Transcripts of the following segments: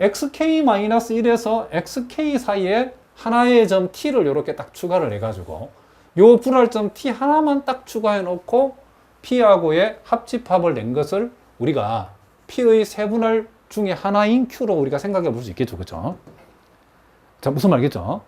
xk-1에서 xk 사이에 하나의 점 t를 이렇게 딱 추가를 해가지고 요 분할점 t 하나만 딱 추가해 놓고 p하고의 합집합을 낸 것을 우리가 p의 세분할 중에 하나인 q로 우리가 생각해 볼 수 있겠죠. 그죠? 자, 무슨 말겠죠?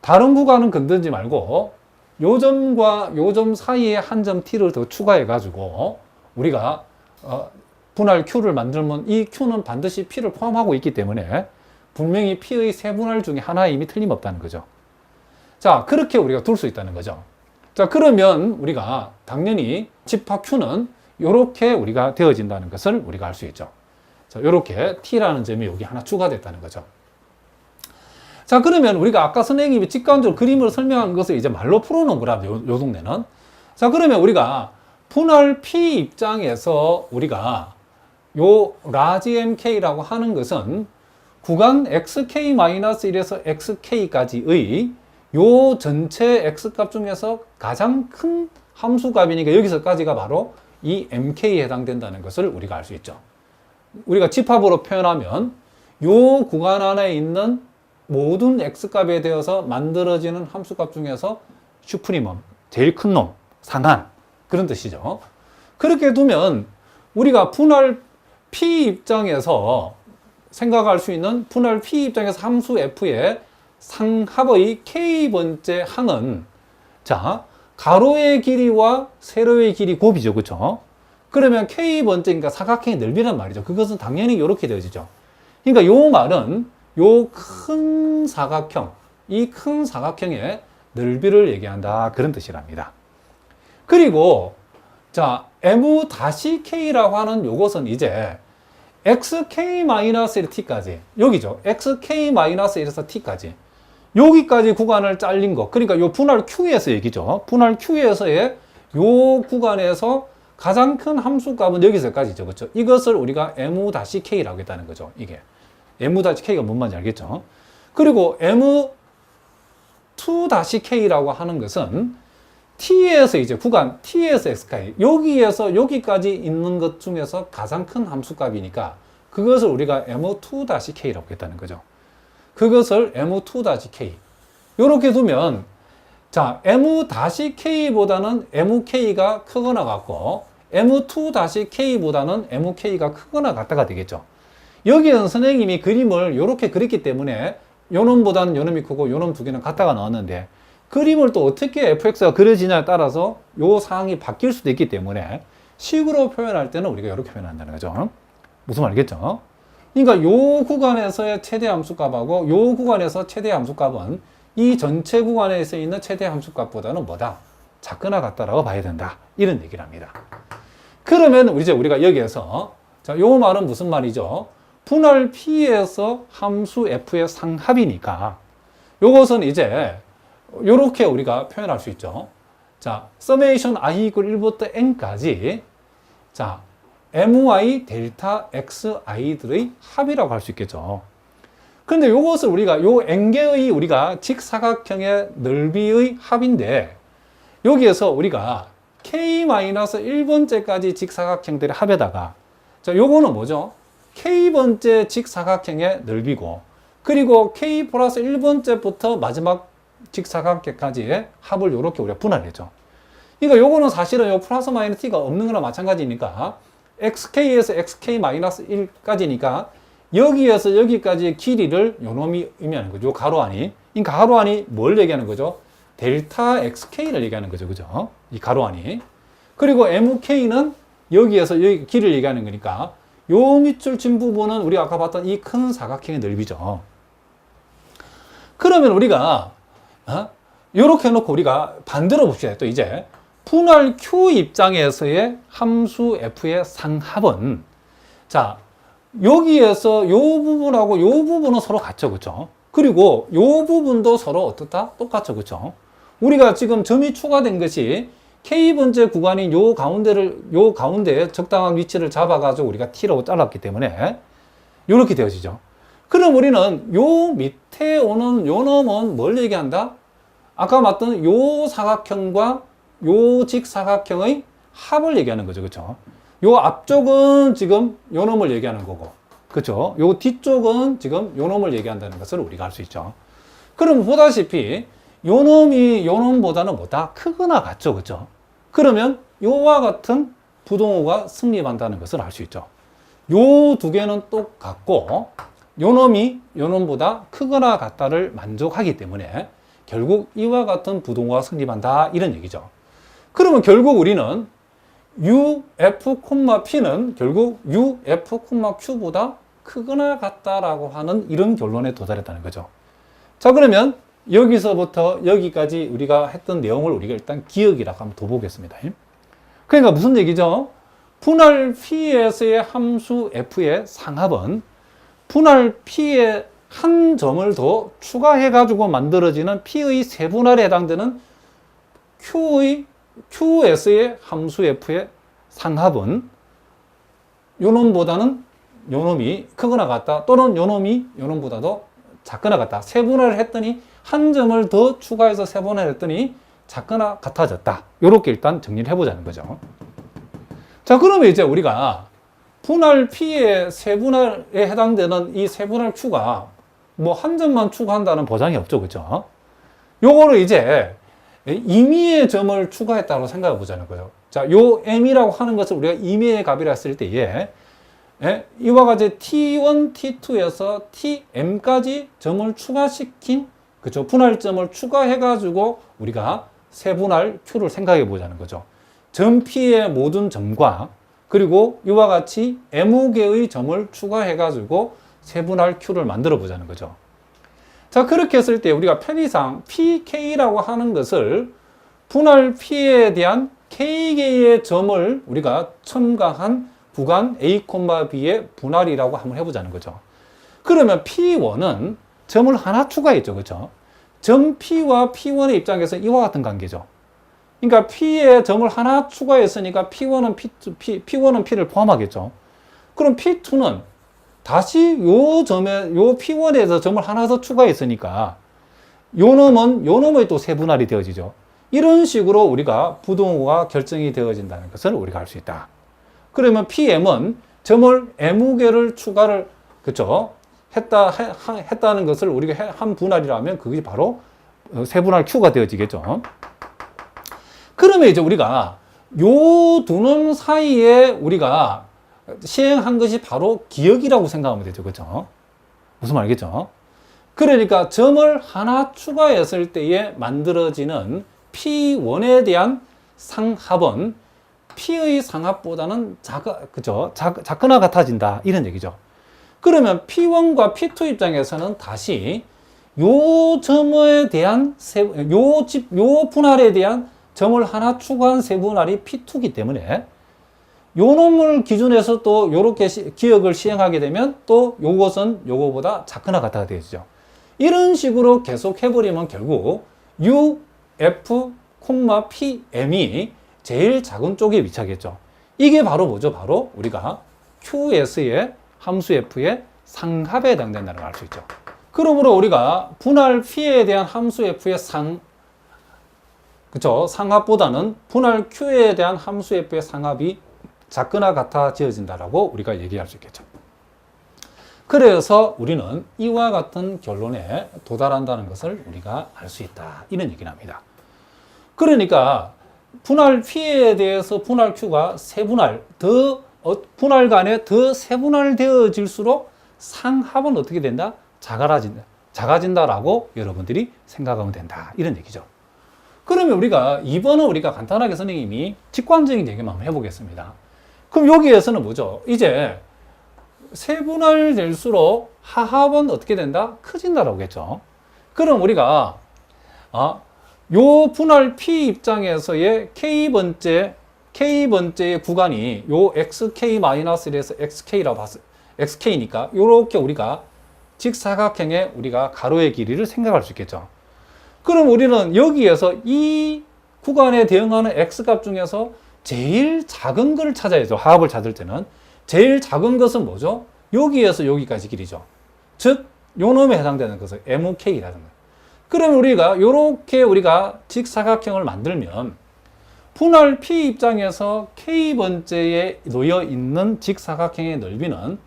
다른 구간은 건드지 말고 요 점과 요 점 사이에 한 점 t를 더 추가해 가지고 우리가 어, 분할 q를 만들면 이 q는 반드시 p를 포함하고 있기 때문에 분명히 p의 세 분할 중에 하나에 이미 틀림없다는 거죠. 자, 그렇게 우리가 둘 수 있다는 거죠. 자, 그러면 우리가 당연히 집합 q는 이렇게 우리가 되어진다는 것을 우리가 알 수 있죠. 자, 이렇게 t라는 점이 여기 하나 추가됐다는 거죠. 자, 그러면 우리가 아까 선생님이 직관적으로 그림을 설명한 것을 이제 말로 풀어놓은 거라, 요, 요 동네는. 자, 그러면 우리가 분할 P 입장에서 우리가 요 라지 MK라고 하는 것은 구간 XK-1에서 XK까지의 요 전체 X값 중에서 가장 큰 함수값이니까 여기서까지가 바로 이 MK에 해당된다는 것을 우리가 알 수 있죠. 우리가 집합으로 표현하면 요 구간 안에 있는 모든 x값에 대해서 만들어지는 함수값 중에서 슈프리멈, 제일 큰 놈, 상한 그런 뜻이죠. 그렇게 두면 우리가 분할 p 입장에서 생각할 수 있는 분할 p 입장에서 함수 f의 상합의 k번째 항은 자 가로의 길이와 세로의 길이 곱이죠, 그렇죠? 그러면 k번째니까 사각형의 넓이란 말이죠. 그것은 당연히 이렇게 되어지죠. 그러니까 요 말은 요 큰 사각형, 이 큰 사각형의 넓이를 얘기한다. 그런 뜻이랍니다. 그리고, 자, m-k라고 하는 요것은 이제 xk-1t까지, 여기죠. xk-1에서 t까지. 여기까지 구간을 잘린 거. 그러니까 요 분할 q에서 얘기죠. 분할 q에서의 요 구간에서 가장 큰 함수값은 여기서까지죠. 그렇죠? 이것을 우리가 m-k라고 했다는 거죠. 이게. m-k가 뭔 말인지 알겠죠? 그리고 m2-k라고 하는 것은 t에서 이제 구간 t에서 xk 여기에서 여기까지 있는 것 중에서 가장 큰 함수값이니까 그것을 우리가 m2-k라고 했다는 거죠. 그것을 m2-k 이렇게 두면 자 m-k보다는 mk가 크거나 같고 m2-k보다는 mk가 크거나 같다가 되겠죠. 여기는 선생님이 그림을 이렇게 그렸기 때문에 요놈보다는 요놈이 크고 요놈 두 개는 같다가 나왔는데 그림을 또 어떻게 fx가 그려지냐에 따라서 요 상황이 바뀔 수도 있기 때문에 식으로 표현할 때는 우리가 이렇게 표현한다는 거죠. 무슨 말이겠죠? 그러니까 요 구간에서의 최대 함수값하고 요 구간에서 최대 함수값은 이 전체 구간에 서 있는 최대 함수값보다는 뭐다? 작거나 같다라고 봐야 된다. 이런 얘기를 합니다. 그러면 이제 우리가 여기에서 자, 요 말은 무슨 말이죠? 분할 P에서 함수 F의 상합이니까 요것은 이제 요렇게 우리가 표현할 수 있죠. 자, summation i equal 1부터 n까지 자, my 델타 xi들의 합이라고 할 수 있겠죠. 그런데 요것을 우리가 요 n개의 우리가 직사각형의 넓이의 합인데 여기에서 우리가 k-1번째까지 직사각형들의 합에다가 자, 요거는 뭐죠? k번째 직사각형의 넓이고 그리고 k 플러스 1번째부터 마지막 직사각형까지의 합을 이렇게 우리가 분할했죠. 그러니까 요거는 사실은 요 플러스 마이너스 t가 없는 거나 마찬가지니까 xk에서 xk 마이너스 1까지니까 여기에서 여기까지의 길이를 요 놈이 의미하는 거죠. 요 가로 안이. 그러니까 가로 안이 뭘 얘기하는 거죠? 델타 xk를 얘기하는 거죠. 그죠? 이 가로 안이. 그리고 mk는 여기에서 여기 길을 얘기하는 거니까 요 밑줄 진 부분은 우리가 아까 봤던 이 큰 사각형의 넓이죠. 그러면 우리가 어? 이렇게 해놓고 우리가 반대로 봅시다. 또 이제 분할 q 입장에서의 함수 f의 상합은 자 여기에서 요 부분하고 요 부분은 서로 같죠, 그렇죠? 그리고 요 부분도 서로 어떻다? 똑같죠, 그렇죠? 우리가 지금 점이 추가된 것이 K번째 구간인 요 가운데를, 요 가운데에 적당한 위치를 잡아 가지고 우리가 T라고 잘랐기 때문에 이렇게 되어지죠. 그럼 우리는 요 밑에 오는 요 놈은 뭘 얘기한다? 아까 봤던 요 사각형과 요 직사각형의 합을 얘기하는 거죠. 그렇죠? 요 앞쪽은 지금 요 놈을 얘기하는 거고 그죠? 요 뒤쪽은 지금 요 놈을 얘기한다는 것을 우리가 알 수 있죠. 그럼 보다시피 요 놈이 요 놈보다는 뭐다? 크거나 같죠. 그죠? 그러면 요와 같은 부동호가 승립한다는 것을 알 수 있죠. 요 두 개는 똑같고 요 놈이 요 놈보다 크거나 같다를 만족하기 때문에 결국 이와 같은 부동호가 승립한다 이런 얘기죠. 그러면 결국 우리는 u, f, p는 결국 u, f, q보다 크거나 같다라고 하는 이런 결론에 도달했다는 거죠. 자, 그러면 여기서부터 여기까지 우리가 했던 내용을 우리가 일단 기억이라고 한번 더 보겠습니다. 그러니까 무슨 얘기죠? 분할 P에서의 함수 F의 상합은 분할 P의 한 점을 더 추가해 가지고 만들어지는 P의 세분할에 해당되는 Q의 QS의 함수 F의 상합은 요놈보다는 요놈이 크거나 같다 또는 요놈이 요놈보다도 작거나 같다. 세분할을 했더니 한 점을 더 추가해서 세분할을 했더니 작거나 같아졌다. 요렇게 일단 정리를 해보자는 거죠. 자 그러면 이제 우리가 분할 P의 세분할에 해당되는 이 세분할 Q가 뭐 한 점만 추가한다는 보장이 없죠 그죠 요거를 이제 임의의 점을 추가했다고 생각해 보자는 거예요. 자, 요 m이라고 하는 것을 우리가 임의의 값이라 했을 때에 예, 이와 같이 t1, t2에서 tm까지 점을 추가시킨 그죠 분할점을 추가해 가지고 우리가 세분할 q를 생각해 보자는 거죠. 점 p의 모든 점과 그리고 이와 같이 m개의 점을 추가해 가지고 세분할 q를 만들어 보자는 거죠. 자, 그렇게 했을 때 우리가 편의상 pk라고 하는 것을 분할 p에 대한 k개의 점을 우리가 첨가한 구간 a, b의 분할이라고 한번 해보자는 거죠. 그러면 p1은 점을 하나 추가했죠. 그죠? 점 p와 p1의 입장에서 이와 같은 관계죠. 그러니까 p에 점을 하나 추가했으니까 p1은 p2, p, p1은 p를 포함하겠죠. 그럼 p2는 다시 요 점에 요 P1에서 점을 하나 더 추가했으니까 요 놈은 요 놈의 또 세분할이 되어지죠. 이런 식으로 우리가 부동호가 결정이 되어진다는 것을 우리가 알 수 있다. 그러면 PM은 점을 M개를 추가를 그죠 했다 해, 했다는 것을 우리가 한 분할이라면 그게 바로 세분할 Q가 되어지겠죠. 그러면 이제 우리가 요 두 놈 사이에 우리가 시행한 것이 바로 기억이라고 생각하면 되죠. 그죠? 무슨 말이겠죠? 그러니까 점을 하나 추가했을 때에 만들어지는 P1에 대한 상합은 P의 상합보다는 작, 그죠? 작, 작거나 같아진다. 이런 얘기죠. 그러면 P1과 P2 입장에서는 다시 요 점에 대한 세, 요 집, 요 분할에 대한 점을 하나 추가한 세분할이 P2이기 때문에 요 놈을 기준해서 또 요렇게 시, 기억을 시행하게 되면 또 요것은 요거보다 작거나 같아가 되죠. 이런 식으로 계속 해버리면 결국 U, F, P, M이 제일 작은 쪽에 위치하겠죠. 이게 바로 뭐죠? 바로 우리가 QS의 함수 F의 상합에 해당된다는 걸 알 수 있죠. 그러므로 우리가 분할 P에 대한 함수 F의 상, 그쵸? 상합보다는 분할 Q에 대한 함수 F의 상합이 작거나 같아 지어진다라고 우리가 얘기할 수 있겠죠. 그래서 우리는 이와 같은 결론에 도달한다는 것을 우리가 알 수 있다. 이런 얘기를 합니다. 그러니까 분할 P에 대해서 분할 Q가 세분할, 더, 어, 분할 간에 더 세분할되어질수록 상합은 어떻게 된다? 작아진다. 작아진다라고 여러분들이 생각하면 된다. 이런 얘기죠. 그러면 우리가 이번은 우리가 간단하게 선생님이 직관적인 얘기만 해보겠습니다. 그럼 여기에서는 뭐죠? 이제 세분할 될수록 하합은 어떻게 된다? 커진다라고 했죠. 그럼 우리가 아, 요 분할 P 입장에서의 K번째 K번째의 구간이 요 XK-1에서 XK라고 봤어. XK니까 요렇게 우리가 직사각형의 우리가 가로의 길이를 생각할 수 있겠죠. 그럼 우리는 여기에서 이 구간에 대응하는 X값 중에서 제일 작은 걸 찾아야죠. 하합을 찾을 때는. 제일 작은 것은 뭐죠? 여기에서 여기까지 길이죠. 즉, 요 놈에 해당되는 것을 MOK라는 거예요. 그러면 우리가 이렇게 우리가 직사각형을 만들면 분할 P 입장에서 K번째에 놓여 있는 직사각형의 넓이는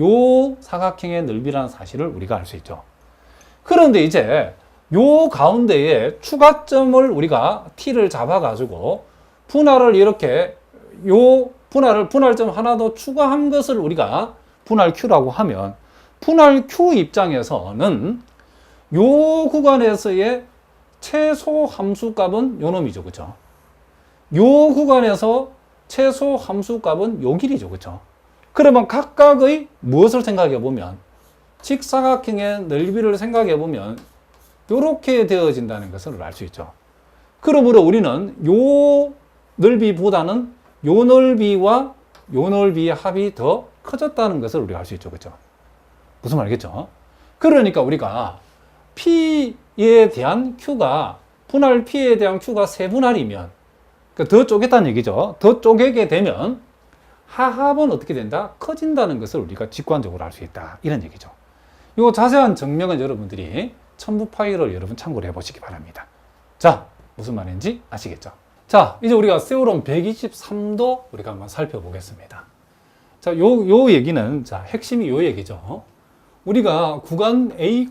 요 사각형의 넓이라는 사실을 우리가 알 수 있죠. 그런데 이제 요 가운데에 추가점을 우리가 t를 잡아 가지고 분할을 이렇게 요 분할을 분할점 하나 더 추가한 것을 우리가 분할 q라고 하면 분할 q 입장에서는 요 구간에서의 최소 함수 값은 요 놈이죠. 그죠? 요 구간에서 최소 함수 값은 요 길이죠. 그죠? 그러면 각각의 무엇을 생각해 보면 직사각형의 넓이를 생각해 보면 이렇게 되어진다는 것을 알 수 있죠. 그러므로 우리는 요 넓이보다는 요 넓이와 요 넓이의 합이 더 커졌다는 것을 우리가 알 수 있죠. 그죠? 무슨 말이겠죠? 그러니까 우리가 P에 대한 Q가 분할 P에 대한 Q가 세분할이면 그러니까 더 쪼갰다는 얘기죠. 더 쪼개게 되면 하합은 어떻게 된다? 커진다는 것을 우리가 직관적으로 알 수 있다. 이런 얘기죠. 이 자세한 증명은 여러분들이 첨부 파일을 여러분 참고를 해보시기 바랍니다. 자, 무슨 말인지 아시겠죠? 자, 이제 우리가 세월온 123도 우리가 한번 살펴보겠습니다. 자, 요, 요 얘기는, 자, 핵심이 요 얘기죠. 우리가 구간 A,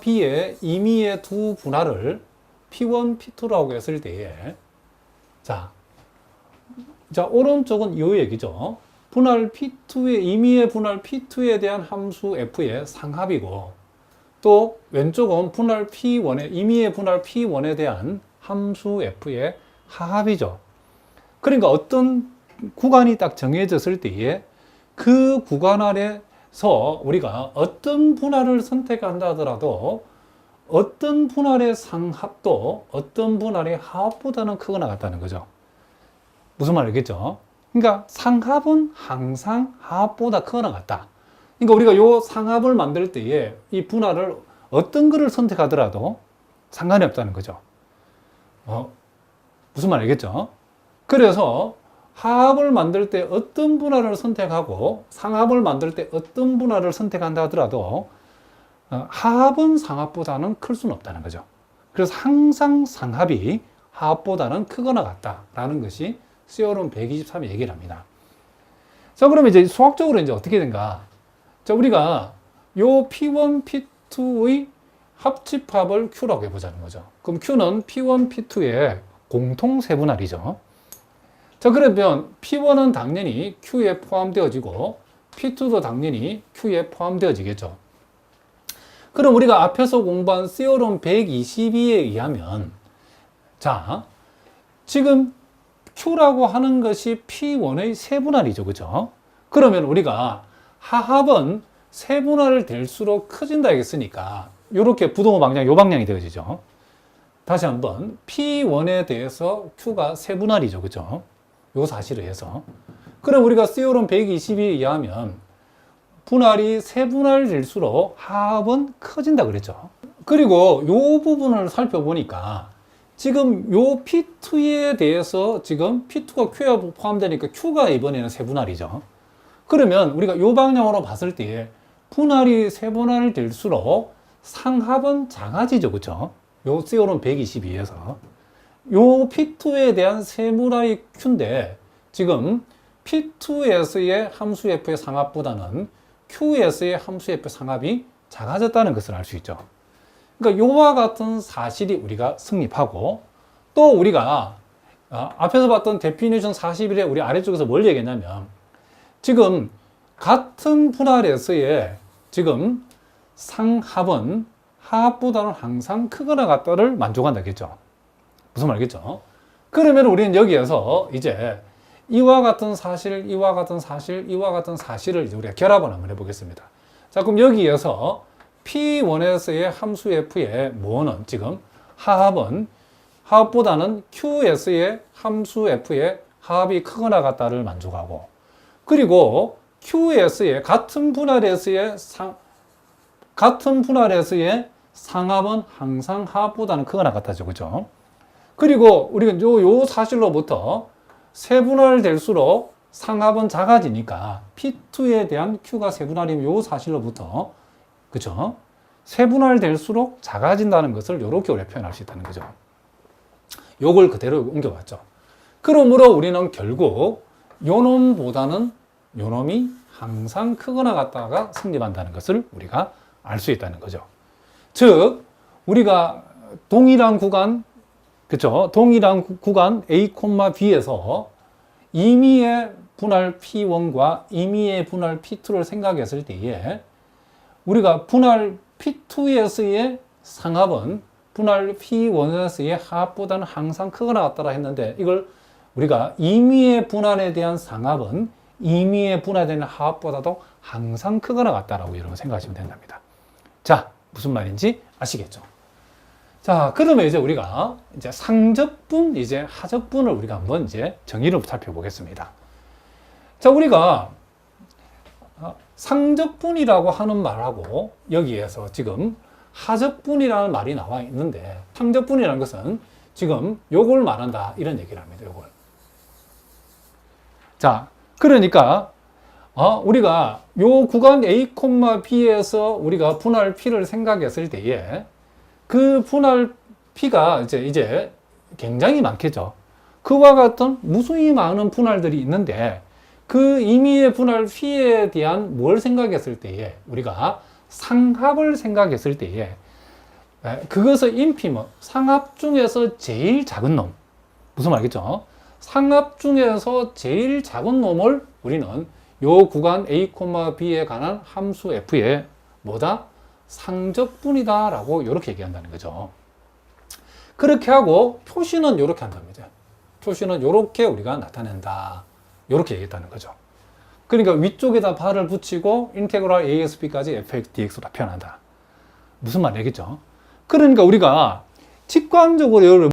B의 임의의 두 분할을 P1, P2라고 했을 때에, 자, 자, 오른쪽은 요 얘기죠. 분할 P2의, 임의의 분할 P2에 대한 함수 F의 상합이고, 또 왼쪽은 분할 P1의, 임의의 분할 P1에 대한 함수 F의 하합이죠. 그러니까 어떤 구간이 딱 정해졌을 때에 그 구간 아래서 우리가 어떤 분할을 선택한다 하더라도 어떤 분할의 상합도 어떤 분할의 하합보다는 크거나 같다는 거죠. 무슨 말이겠죠? 그러니까 상합은 항상 하합보다 크거나 같다. 그러니까 우리가 요 상합을 만들 때에 이 분할을 어떤 거를 선택하더라도 상관이 없다는 거죠. 어, 무슨 말이겠죠? 그래서 하합을 만들 때 어떤 분할을 선택하고 상합을 만들 때 어떤 분할을 선택한다 하더라도 어, 하합은 상합보다는 클 수는 없다는 거죠. 그래서 항상 상합이 하합보다는 크거나 같다라는 것이 세어론 123의 얘기를 합니다. 자, 그러면 이제 수학적으로 이제 어떻게 된가? 자, 우리가 요 P1, P2의 합집합을 Q라고 해보자는 거죠. 그럼 Q는 P1, P2의 공통 세분할이죠. 자, 그러면 P1은 당연히 Q에 포함되어지고 P2도 당연히 Q에 포함되어지겠죠. 그럼 우리가 앞에서 공부한 세어론 122에 의하면 자, 지금 Q라고 하는 것이 P1의 세분할이죠. 그죠? 그러면 우리가 하합은 세분할을 될수록 커진다 했으니까 이렇게 부동호 방향, 요 방향이 되어지죠. 다시 한번 P1에 대해서 Q가 세분할이죠. 그죠? 요 사실을 해서. 그럼 우리가 세어론 120에 의하면 분할이 세분할 될수록 하합은 커진다 그랬죠. 그리고 요 부분을 살펴보니까 지금 요 P2에 대해서 지금 P2가 Q에 포함되니까 Q가 이번에는 세분할이죠. 그러면 우리가 요 방향으로 봤을 때 분할이 세분할 될수록 상합은 작아지죠. 그죠? 요 세어론 122에서. 요 P2에 대한 세분할이 Q인데 지금 P2에서의 함수 F의 상합보다는 Q에서의 함수 F 상합이 작아졌다는 것을 알 수 있죠. 그러니까 요와 같은 사실이 우리가 성립하고 또 우리가 어, 앞에서 봤던 데피니션 41에 우리 아래쪽에서 뭘 얘기했냐면 지금 같은 분할에서의 지금 상합은 하합보다는 항상 크거나 같다를 만족한다겠죠. 무슨 말이겠죠? 그러면 우리는 여기에서 이제 이와 같은 사실, 이와 같은 사실, 이와 같은 사실을 이제 우리가 결합을 한번 해보겠습니다. 자, 그럼 여기에서 P1에서의 함수 F의 뭐는 지금 하합은 하합보다는 QS의 함수 F의 하합이 크거나 같다를 만족하고 그리고 QS의 같은 분할에서의 상, 같은 분할에서의 상합은 항상 하합보다는 크거나 같아죠. 그죠? 그리고 우리가 요, 요 사실로부터 세분할 될수록 상합은 작아지니까 P2에 대한 Q가 세분할이면 요 사실로부터 그죠? 세분할 될수록 작아진다는 것을 이렇게 우리가 표현할 수 있다는 거죠. 요걸 그대로 옮겨봤죠. 그러므로 우리는 결국 요 놈보다는 요 놈이 항상 크거나 같다가 성립한다는 것을 우리가 알 수 있다는 거죠. 즉 우리가 동일한 구간 그렇죠? 동일한 구- 구간 A, B에서 임의의 분할 P1과 임의의 분할 P2를 생각했을 때에 우리가 분할 P2에서의 상합은 분할 P1에서의 합보다는 항상 크거나 같다라 했는데 이걸 우리가 임의의 분할에 대한 상합은 임의의 분할에 대한 합보다도 항상 크거나 같다라고 여러분 생각하시면 된답니다. 자, 무슨 말인지 아시겠죠? 자, 그러면 이제 우리가 이제 상적분, 이제 하적분을 우리가 한번 이제 정의를 살펴보겠습니다. 자, 우리가 어, 상적분이라고 하는 말하고 여기에서 지금 하적분이라는 말이 나와 있는데 상적분이라는 것은 지금 요걸 말한다 이런 얘기를 합니다. 요걸. 자, 그러니까 어, 우리가 요 구간 A, B에서 우리가 분할 P를 생각했을 때에 그 분할 P가 이제 이제 굉장히 많겠죠. 그와 같은 무수히 많은 분할들이 있는데 그 임의의 분할 P에 대한 뭘 생각했을 때에 우리가 상합을 생각했을 때에 에, 그것의 인피면 상합 중에서 제일 작은 놈 무슨 말이겠죠? 상합 중에서 제일 작은 놈을 우리는 요 구간 A, B에 관한 함수 F의 뭐다? 상적분이다 라고 이렇게 얘기한다는 거죠. 그렇게 하고 표시는 이렇게 한답니다. 표시는 이렇게 우리가 나타낸다. 이렇게 얘기했다는 거죠. 그러니까 위쪽에다 발을 붙이고 인테그랄 ASB까지 fx dx로 표현한다. 무슨 말이겠죠? 그러니까 우리가 직관적으로